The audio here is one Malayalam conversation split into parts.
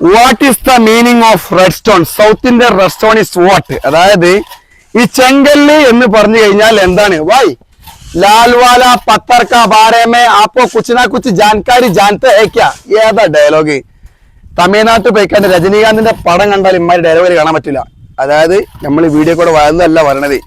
What is the meaning of red stone south Indian red stone is what അതായത് ഈ ചെങ്കല്ല് എന്ന് പറഞ്ഞു കഴിഞ്ഞാൽ എന്താണ്? വൈ ലാൽവാല പത്തർക്ക ബാരേമേ ആപ്പോ കുച്ചിനാ കുച്ച് ജാൻകാരി ജാൻത്തെ ഏക്ക ഏതാ ഡയലോഗ് തമിഴ്നാട്ടിൽ പോയിക്കാണ്ട് രജനീകാന്തിന്റെ പടം കണ്ടാൽ ഇമ്മാരി ഡയലോഗിൽ കാണാൻ പറ്റില്ല. അതായത് നമ്മൾ വീഡിയോ കൂടെ വരുന്നതല്ല പറയണത്.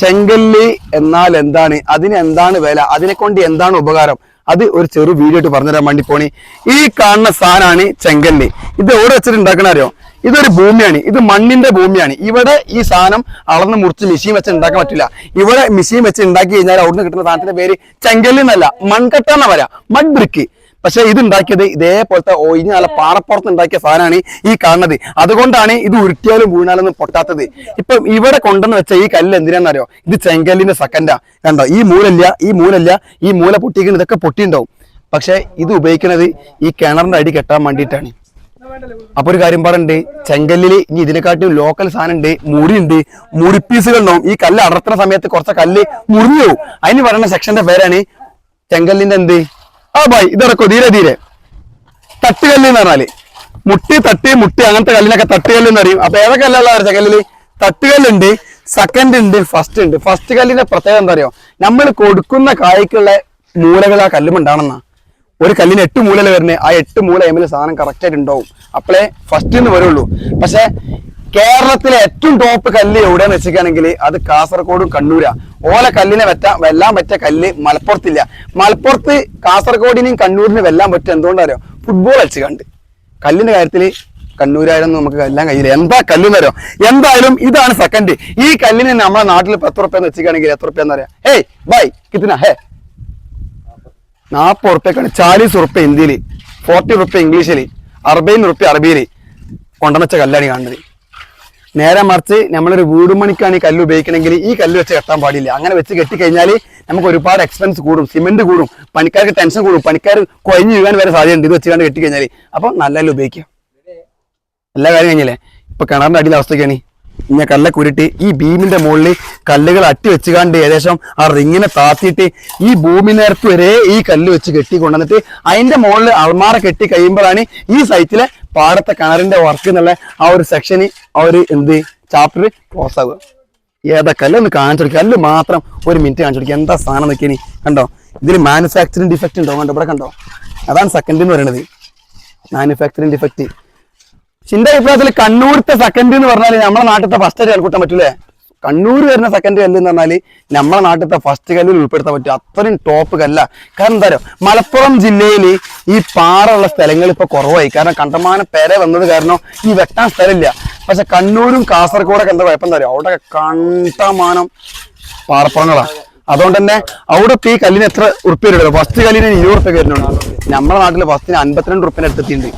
ചെങ്കല്ല് എന്നാൽ എന്താണ്? അതിന് എന്താണ് വില? അതിനെ കൊണ്ട് എന്താണ് ഉപകാരം? അത് ഒരു ചെറു വീഡിയോ ആയിട്ട് പറഞ്ഞുതരാൻ വേണ്ടി പോണി. ഈ കാണുന്ന സാധനമാണ് ചെങ്കല്ലി. ഇത് എവിടെ വെച്ചിട്ട് ഉണ്ടാക്കണ അറിയോ? ഇതൊരു ഭൂമിയാണ്. ഇത് മണ്ണിന്റെ ഭൂമിയാണ്. ഇവിടെ ഈ സാധനം അളന്ന് മുറിച്ച് മെഷീൻ വെച്ച് ഉണ്ടാക്കാൻ പറ്റില്ല. ഇവിടെ മെഷീൻ വെച്ച് ഉണ്ടാക്കി കഴിഞ്ഞാൽ അവിടുന്ന് കിട്ടുന്ന സാധനത്തിന്റെ പേര് ചെങ്കല്ല് എന്നല്ല. മൺകട്ട എന്നാ പറയാ. മഡ് ബ്രിക്ക് പക്ഷെ ഇത് ഉണ്ടാക്കിയത് ഇതേപോലത്തെ ഒഴിഞ്ഞ നല്ല പാറപ്പുറത്ത് ഉണ്ടാക്കിയ സാധനമാണ് ഈ കാണുന്നത്. അതുകൊണ്ടാണ് ഇത് ഉരുട്ടിയാലും വീണാലൊന്നും പൊട്ടാത്തത്. ഇപ്പം ഇവിടെ കൊണ്ടെന്ന് വെച്ചാൽ ഈ കല്ല് എന്തിനാണെന്നറിയോ? ഇത് ചെങ്കല്ലിന്റെ സെക്കൻഡാ കണ്ടോ? ഈ മൂലല്ല ഈ മൂലല്ല ഈ മൂല പൊട്ടിക്കുന്ന ഇതൊക്കെ പൊട്ടിണ്ടാവും പക്ഷെ ഇത് ഉപയോഗിക്കുന്നത് ഈ കിണറിന്റെ അടി കെട്ടാൻ വേണ്ടിയിട്ടാണ്. അപ്പൊ ഒരു കാര്യം പറയണ്ട് ചെങ്കല്ലിൽ ഇനി ഇതിനെക്കാട്ടും ലോക്കൽ സാധനം ഉണ്ട് മുറിയുണ്ട് മുറിപ്പീസുകൾ ഉണ്ടാവും. ഈ കല്ല് അടർത്തുന്ന സമയത്ത് കുറച്ച് കല്ല് മുറിഞ്ഞു പോകും. അതിന് പറയുന്ന സെക്ഷന്റെ പേരാണ് ചെങ്കല്ലിന്റെ എന്ത്? ആ ബായ് ഇതിറക്കോ ധീരെ ധീരെ തട്ടുകല്ല് എന്ന് പറഞ്ഞാൽ. മുട്ടി തട്ടി മുട്ടി അങ്ങനത്തെ കല്ലിനൊക്കെ തട്ടുകല്ല് എന്ന് പറയും. അപ്പൊ ഏതൊക്കെ കല്ലല്ല കല്ലിൽ? തട്ടുകല്ലുണ്ട് സെക്കൻഡ് ഉണ്ട് ഫസ്റ്റ് ഉണ്ട്. ഫസ്റ്റ് കല്ലിന്റെ പ്രത്യേകത എന്താ അറിയോ? നമ്മൾ കൊടുക്കുന്ന കായ്ക്കുള്ള മൂലകൾ ആ കല്ലുമുണ്ടാണെന്നാ ഒരു കല്ലിന് എട്ട് മൂലല വരുന്നത് ആ എട്ട് മൂല എമ്മിൽ സാധനം കറക്റ്റ് ആയിട്ട് ഉണ്ടാവും. അപ്പോഴേ ഫസ്റ്റ് എന്ന് വരുള്ളൂ. പക്ഷെ കേരളത്തിലെ ഏറ്റവും ടോപ്പ് കല്ല് എവിടെയാന്ന് വെച്ചിരിക്കുകയാണെങ്കിൽ അത് കാസർഗോഡും കണ്ണൂരാ. ഓല കല്ലിനെ വെറ്റ വെല്ലാൻ പറ്റിയ കല്ല് മലപ്പുറത്തില്ല. മലപ്പുറത്ത് കാസർഗോഡിനെയും കണ്ണൂരിനും വെല്ലാൻ പറ്റും എന്തുകൊണ്ടറിയോ? ഫുട്ബോൾ കളിച്ച് കണ്ട് കല്ലിന്റെ കാര്യത്തിൽ കണ്ണൂരായിരുന്നു നമുക്ക് എല്ലാം കഴിയില്ല. എന്താ കല്ലെന്ന് അറിയോ എന്തായാലും ഇതാണ് സെക്കൻഡ് ഈ കല്ലിന് നമ്മുടെ നാട്ടിൽ പത്ത് റുപ്യ വെച്ചിരിക്കുകയാണെങ്കിൽ എത്ര റുപ്യ എന്ന് ഏയ് ബൈ കിത്തിന ഹേ. നാൽപ്പത് ഉറുപ്പ്യക്കാണ് ചാലീസ് റുപ്യ ഹിന്ദിയിൽ ഫോർട്ടി റുപ്യ ഇംഗ്ലീഷിൽ അറുപതിന് റുപ്യ അറബിയിൽ കൊണ്ടുവച്ച കല്ലാണ് കാണുന്നത്. നേരെ മറിച്ച് നമ്മളൊരു വീട് മണിക്കാണ് ഈ കല്ല് ഉപയോഗിക്കണമെങ്കിൽ ഈ കല്ല് വെച്ച് കെട്ടാൻ പാടില്ല. അങ്ങനെ വെച്ച് കെട്ടിക്കഴിഞ്ഞാൽ നമുക്ക് ഒരുപാട് എക്സ്പെൻസ് കൂടും സിമെന്റ് കൂടും പണിക്കാർക്ക് ടെൻഷൻ കൂടും പണിക്കാർ കൊഴിഞ്ഞു വീഴാൻ വരെ സാധ്യതയുണ്ട്. ഇത് വെച്ച് കണ്ട് കെട്ടിക്കഴിഞ്ഞാൽ അപ്പം നല്ല കല്ല് ഉപയോഗിക്കാം എല്ലാ കാര്യം കഴിഞ്ഞില്ലേ? ഇപ്പൊ കിണറിന്റെ അടിയിലെ അവസ്ഥയ്ക്കാണ് ഇങ്ങനെ കല്ലൊക്കെ ഉരുട്ടി ഈ ഭീമിന്റെ മുകളിൽ കല്ലുകൾ അട്ടി വെച്ചുകാണ്ട് ഏകദേശം ആ റിങ്ങിനെ താത്തിയിട്ട് ഈ ഭൂമി നേരത്ത് വരെ ഈ കല്ല് വെച്ച് കെട്ടി കൊണ്ടുവന്നിട്ട് അതിന്റെ മുകളിൽ അൾമാറ കെട്ടി കഴിയുമ്പോഴാണ് ഈ സൈറ്റിലെ പാടത്തെ കിണറിന്റെ വർക്ക് എന്നുള്ള ആ ഒരു സെക്ഷന് ആ ഒരു എന്ത് ചാപ്റ്റർ ക്ലോസ് ആവുക. ഏതൊക്കെ അല്ല? ഒന്ന് കാണിച്ചു കൊടുക്കുക അല്ല മാത്രം ഒരു മിനിറ്റ് കാണിച്ചു കൊടുക്കുക എന്താ സാധനം നോക്കിയനി കണ്ടോ? ഇതിൽ മാനുഫാക്ചറിങ് ഡിഫക്റ്റ് ഉണ്ടോ? കണ്ടോ? ഇവിടെ കണ്ടോ? അതാണ് സെക്കൻഡ് എന്ന് പറയുന്നത് മാനുഫാക്ചറിങ് ഡിഫക്റ്റ് ചിന്റെ അഭിപ്രായത്തിൽ കണ്ണൂരത്തെ സെക്കൻഡ് എന്ന് പറഞ്ഞാൽ നമ്മുടെ നാട്ടിലത്തെ ഫസ്റ്റ് ആയിട്ട് കൂട്ടാൻ പറ്റൂലേ? കണ്ണൂർ വരുന്ന സെക്കൻഡ് കല്ല് എന്ന് പറഞ്ഞാൽ നമ്മുടെ നാട്ടിലത്തെ ഫസ്റ്റ് കല്ലിൽ ഉൾപ്പെടുത്താൻ പറ്റും അത്രയും ടോപ്പ് കല്ല. കാരണം എന്താ പറയുക മലപ്പുറം ജില്ലയിൽ ഈ പാറുള്ള സ്ഥലങ്ങൾ ഇപ്പൊ കുറവായി. കാരണം കണ്ടമാനം പെര വന്നത് കാരണം ഈ വെട്ടാൻ സ്ഥലമില്ല. പക്ഷെ കണ്ണൂരും കാസർഗോഡൊക്കെ എന്താ കുഴപ്പം? എന്താ അവിടെ കണ്ടമാനം പാറപ്പുറങ്ങളാണ് അതുകൊണ്ട് തന്നെ അവിടെ ഈ കല്ലിന് എത്ര ഉറുപ്പ്യ ഫസ്റ്റ് കല്ലിന് ഇരുപത് ഉറുപ്പ്യ വരുന്നുണ്ട്. നമ്മുടെ നാട്ടിൽ ഫസ്റ്റിന് അൻപത്തിരണ്ട് ഉറുപ്പ്യന്റെ അടുത്തെത്തിയിട്ടുണ്ട്.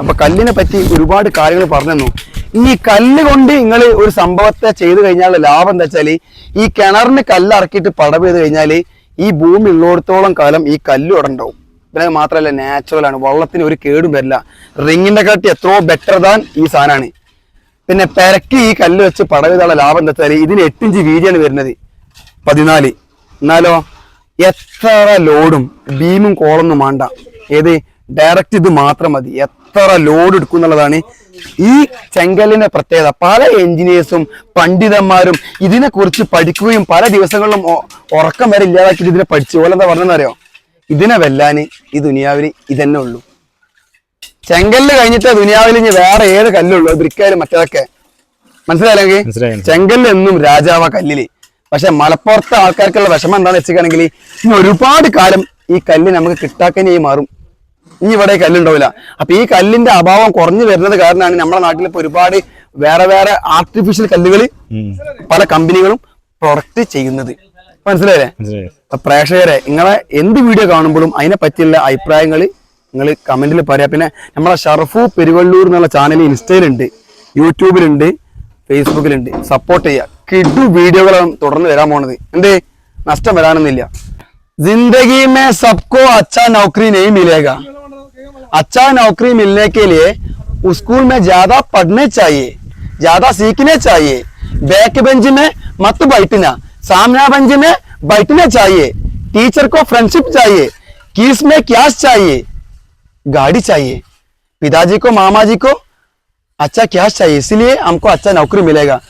അപ്പൊ കല്ലിനെ പറ്റി ഒരുപാട് കാര്യങ്ങൾ പറഞ്ഞു തന്നു. ഇനി കല്ല് കൊണ്ട് നിങ്ങൾ ഒരു സംഭവത്തെ ചെയ്തു കഴിഞ്ഞാൽ ലാഭം എന്താ വെച്ചാൽ ഈ കിണറിന് കല്ല് ഇറക്കിയിട്ട് പടവ് ചെയ്ത് കഴിഞ്ഞാൽ ഈ ഭൂമി ഉള്ളിടത്തോളം കാലം ഈ കല്ല് ഇവിടെ ഉണ്ടാവും. പിന്നെ മാത്രമല്ല നാച്ചുറൽ ആണ്. വള്ളത്തിന് ഒരു കേടും വരില്ല. റിങ്ങിന്റെ കാട്ടി എത്രയോ ബെറ്റർ ദാൻ ഈ സാധനമാണ് പിന്നെ പെരക്കി ഈ കല്ല് വെച്ച് പടവ് ചെയ്താലുള്ള ലാഭം എന്താ വെച്ചാൽ ഇതിന് എട്ടിഞ്ച് വീതിയാണ് വരുന്നത്. പതിനാല്. എന്നാലോ എത്ര ലോഡും ബീമും കോളൊന്നും വേണ്ട ഏത്? ഡയറക്റ്റ് ഇത് മാത്രം മതി. എത്ര ലോഡ് എടുക്കും എന്നുള്ളതാണ് ഈ ചെങ്കലിന്റെ പ്രത്യേകത. പല എഞ്ചിനീയേഴ്സും പണ്ഡിതന്മാരും ഇതിനെ കുറിച്ച് പഠിക്കുകയും പല ദിവസങ്ങളിലും ഉറക്കം വരെ ഇല്ലാതാക്കിയിട്ട് ഇതിനെ പഠിച്ചു. പോലെ എന്താ പറഞ്ഞെന്നറിയോ ഇതിനെ വെല്ലാന് ഈ ദുനിയാവിന് ഇതന്നെ ഉള്ളൂ. ചെങ്കല്ല് കഴിഞ്ഞിട്ട് ദുനിയാവിൽ ഇനി വേറെ ഏത് കല്ലുള്ളൂ? ബ്രിക്കായാലും മറ്റേതൊക്കെ. മനസ്സിലായില്ലെങ്കിൽ ചെങ്കൽ ചെങ്കല്ല് എന്നും രാജാവ കല്ലിൽ. പക്ഷെ മലപ്പുറത്തെ ആൾക്കാർക്കുള്ള വിഷമം എന്താണെന്ന് വെച്ചിട്ടാണെങ്കിൽ ഇനി ഒരുപാട് കാലം ഈ കല്ല് നമുക്ക് കിട്ടാക്കനെയായി മാറും. ഇനി ഇവിടെ കല്ലുണ്ടാവില്ല. അപ്പൊ ഈ കല്ലിന്റെ അഭാവം കുറഞ്ഞു വരുന്നത് കാരണമാണ് നമ്മുടെ നാട്ടിൽ ഇപ്പൊ ഒരുപാട് വേറെ വേറെ ആർട്ടിഫിഷ്യൽ കല്ലുകൾ പല കമ്പനികളും പ്രൊഡക്റ്റ് ചെയ്യുന്നത്. മനസ്സിലായില്ലേ? പ്രേക്ഷകരെ നിങ്ങളെ എന്ത് വീഡിയോ കാണുമ്പോഴും അതിനെ പറ്റിയുള്ള അഭിപ്രായങ്ങൾ നിങ്ങൾ കമന്റിൽ പറയാം. പിന്നെ നമ്മളെ ഷർഫു പെരുവള്ളൂർ എന്നുള്ള ചാനൽ ഇൻസ്റ്റയിലുണ്ട് യൂട്യൂബിലുണ്ട് ഫേസ്ബുക്കിലുണ്ട് സപ്പോർട്ട് ചെയ്യുക കിഡു വീഡിയോകളാണ് തുടർന്ന് വരാൻ പോണത്. എന്തേ? നഷ്ടം വരാനൊന്നുമില്ല. ജിന്ദഗി മേ സബ്കോ അച്ഛാ നൗക്കറി നെയ് अच्छा नौकरी मिलने के लिए स्कूल में ज़्यादा पढ़ने चाहिए, ज़्यादा सीखने चाहिए। बैक बेंच में मत बैठना, सामने बेंच में बैठना चाहिए। टीचर को फ्रेंडशिप चाहिए, किसमें क्या चाहिए? गाड़ी चाहिए। पिताजी को मामा जी को अच्छा क्या चाहिए? इसलिए हमको अच्छा नौकरी मिलेगा।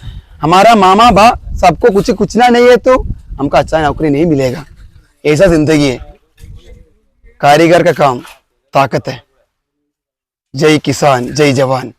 हमारा मामा बा, सबको कुछ कुछ ना नहीं है तो हमको अच्छा नौकरी नहीं मिलेगा। ऐसा ज़िंदगी है। कारीगर का काम, ताकत है। जय किसान जय जवान।